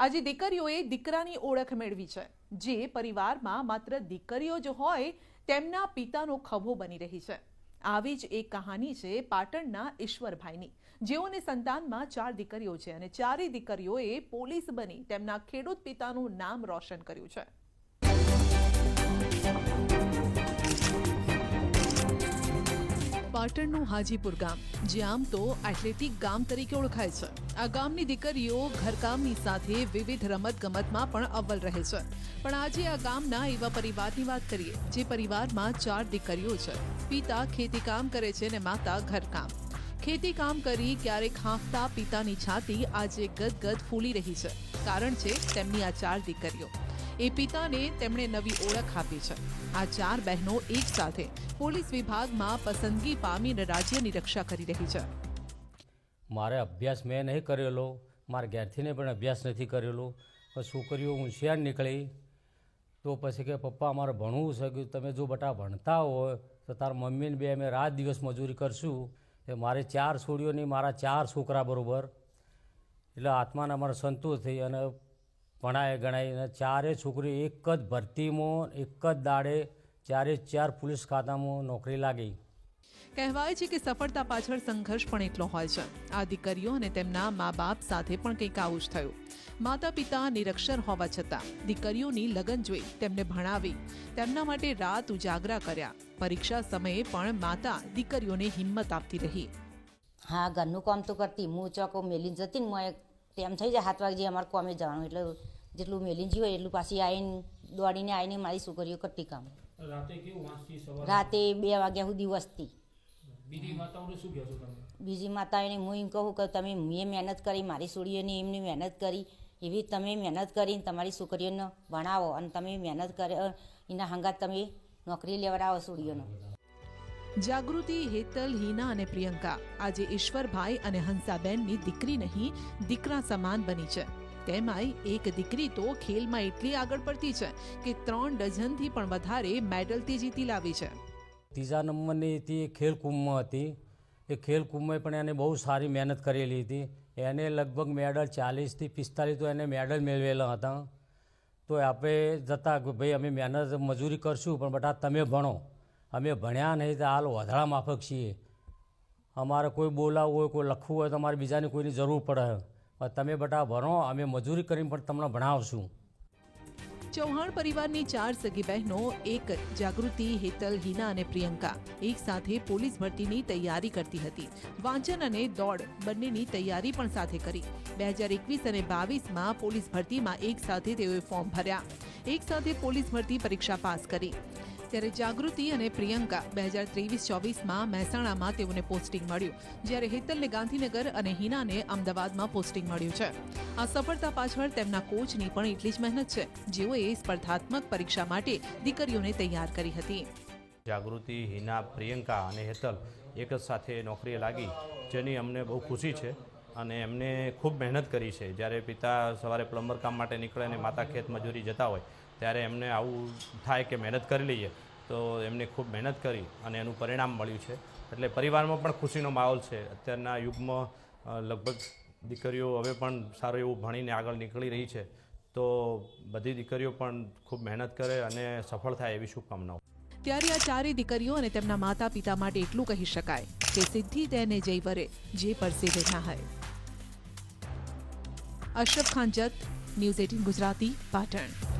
આજે દીકરીઓએ દીકરાની ઓળખ મેળવી છે. જે પરિવારમાં માત્ર દીકરીઓ જ હોય, તેમના પિતાનો ખભો બની રહી છે. આવી જ એક કહાની છે પાટણના ઈશ્વરભાઈની. જેઓને સંતાનમાં ચાર દીકરીઓ છે અને ચારેય દીકરીઓએ પોલીસ બની તેમના ખેડૂત પિતાનું નામ રોશન કર્યું છે. પાટણનું હાજીપુર ગામ, જે આમ તો એથ્લેટિક ગામ તરીકે ઓળખાય છે. આ ગામની દીકરીઓ ઘરકામની સાથે વિવિધ રમતગમતમાં પણ અવ્વલ રહે છે. પણ આજે આ ગામના એવા પરિવારની વાત કરીએ, જે પરિવારમાં ચાર દીકરીઓ છે. પિતા ખેતી કામ કરે છે અને માતા ઘરકામ. ખેતી કામ કરી ક્યારેક હાંફતા પિતાની છાતી આજે ગદગદ ફૂલી રહી છે. કારણ છે તેમની આ ચાર દીકરીઓ. એ પિતાને તેમણે નવી ઓળખ આપી છે. આ ચાર બહેનો એક સાથે પોલીસ વિભાગમાં પસંદગી પામીને રાજ્યની રક્ષા કરી રહી છે. મારે અભ્યાસ મેં નહીં કરેલો, મારા ઘેરથીને પણ અભ્યાસ નથી કરેલો. છોકરીઓ હોશિયાર નીકળી, તો પછી કે પપ્પા અમારે ભણવું છે કે તમે જો બટા ભણતા હોય, તો તારા મમ્મીને બે અમે રાત દિવસ મજૂરી કરશું. એ મારે ચાર છોડીઓની મારા ચાર છોકરા બરોબર. એટલે આત્માને અમારે સંતોષ થઈ અને ભણાય ગણાય ચારે છોકરી એક જ ભરતીમાં એક જ દાડે ચારે ચાર પોલીસ ખાતામાં નોકરી લાગી. કહેવાય છે કે સફળતા પાછળ સંઘર્ષ પણ એટલો હોય છે. આ દીકરીઓ અને તેમના મા બાપ સાથે પણ કંઈક આવું જ થયું. માતા પિતા નિરક્ષર હોવા છતાં દીકરીઓની લગન જોઈ તેમને ભણાવી તેમના માટે રાત ઉજાગરા કર્યા. પરીક્ષા સમયે પણ માતા દીકરીઓને હિંમત આપતી રહી. હા ઘરનું કામ તો કરતી. હું ચોકો મેલી જતી ને હું ટાઈમ થઈ જાય. સાત વાગે અમારે કોમે જવાનું. એટલે જેટલું મેલીને હોય એટલું પાછી આવીને દોડીને આવીને મારી છોકરીઓ કરતી કામ. રાતે બે વાગ્યા સુધી વસ્તી. બીજી તમે? બીજી માતાઓને હું એમ કહું કે તમે મેં મહેનત કરી મારી છોડીઓને એમની મહેનત કરી. એવી તમે મહેનત કરીને તમારી છોકરીઓને ભણાવો અને તમે મહેનત કરે એના હંગાત તમે નોકરી લેવડાવો છોડીઓને. જાગૃતિ, હેતલ, હિના અને પ્રિયંકા. આજે ઈશ્વરભાઈ અને હંસાબેનની દીકરી નહીં, દીકરા સમાન બની છે. તેમાંય એક દીકરી તો ખેલમાં એટલી આગળ પડતી છે કે ત્રણ ડઝનથી પણ વધારે મેડલથી જીતી લાવી છે. ત્રીજા નંબરની હતી એ ખેલકુંભમાં હતી. એ ખેલકુંભમાં પણ એને બહુ સારી મહેનત કરેલી હતી. એને લગભગ મેડલ ચાલીસથી પિસ્તાલીસ તો એને મેડલ મેળવેલા હતા. તો આપણે જતા ભાઈ અમે મહેનત મજૂરી કરશું, પણ બટા તમે ભણો. અમે ભણ્યા નહીં તો હાલ વધારા માફક છીએ. અમારે કોઈ બોલાવવું હોય, કોઈ લખવું હોય તો અમારે બીજાની કોઈની જરૂર પડે. તમે બટા ભણો, અમે મજૂરી કરીને પણ તમને ભણાવશું. ચૌહાણ પરિવારની ચાર સગી બહેનો, એક જાગૃતિ, હેતલ, હિના અને પ્રિયંકા. એક સાથે પોલીસ ભરતીની તૈયારી કરતી હતી. વાંચન અને દોડ બંનેની તૈયારી પણ સાથે કરી. બે હજાર એકવીસ અને બાવીસમાં પોલીસ ભરતીમાં એક સાથે તેઓએ ફોર્મ ભર્યા. એક સાથે પોલીસ ભરતી પરીક્ષા પાસ કરી. ત્યારે જાગૃતિ અને પ્રિયંકા બે હજાર ત્રેવીસ ચોવીસમાં મહેસાણામાં તેઓને પોસ્ટિંગ મળ્યું, જ્યારે હેતલને ગાંધીનગર અને હિનાને અમદાવાદમાં પોસ્ટિંગ મળ્યું છે. આ સફળતા પાછળ તેમના કોચની પણ એટલી જ મહેનત છે, જેઓએ સ્પર્ધાત્મક પરીક્ષા માટે દીકરીઓને તૈયાર કરી હતી. જાગૃતિ, હિના, પ્રિયંકા અને હેતલ એક જ સાથે નોકરીએ લાગી, જેની અમને બહુ ખુશી છે અને એમને ખૂબ મહેનત કરી છે. જ્યારે પિતા સવારે પ્લમ્બર કામ માટે નીકળે અને માતા ખેત મજૂરી જતા હોય ત્યારે એમને આવું થાય કે મહેનત કરી લઈએ, તો એમને ખૂબ મહેનત કરી અને એનું પરિણામ મળ્યું છે. એટલે પરિવારમાં પણ ખુશીનો માહોલ છે. અત્યારના યુગમાં લગભગ દીકરીઓ હવે પણ સારું એવું ભણીને આગળ નીકળી રહી છે. તો બધી દીકરીઓ પણ ખૂબ મહેનત કરે અને સફળ થાય એવી શુભકામનાઓ. ત્યારે આ ચારેય દીકરીઓ અને તેમના માતા પિતા માટે એટલું કહી શકાય કે સિદ્ધિ તેને જઈ વરે, જે પરસેવે નહાય અશરફ ખાન જત, ન્યૂઝ એટીન ગુજરાતી, પાટણ.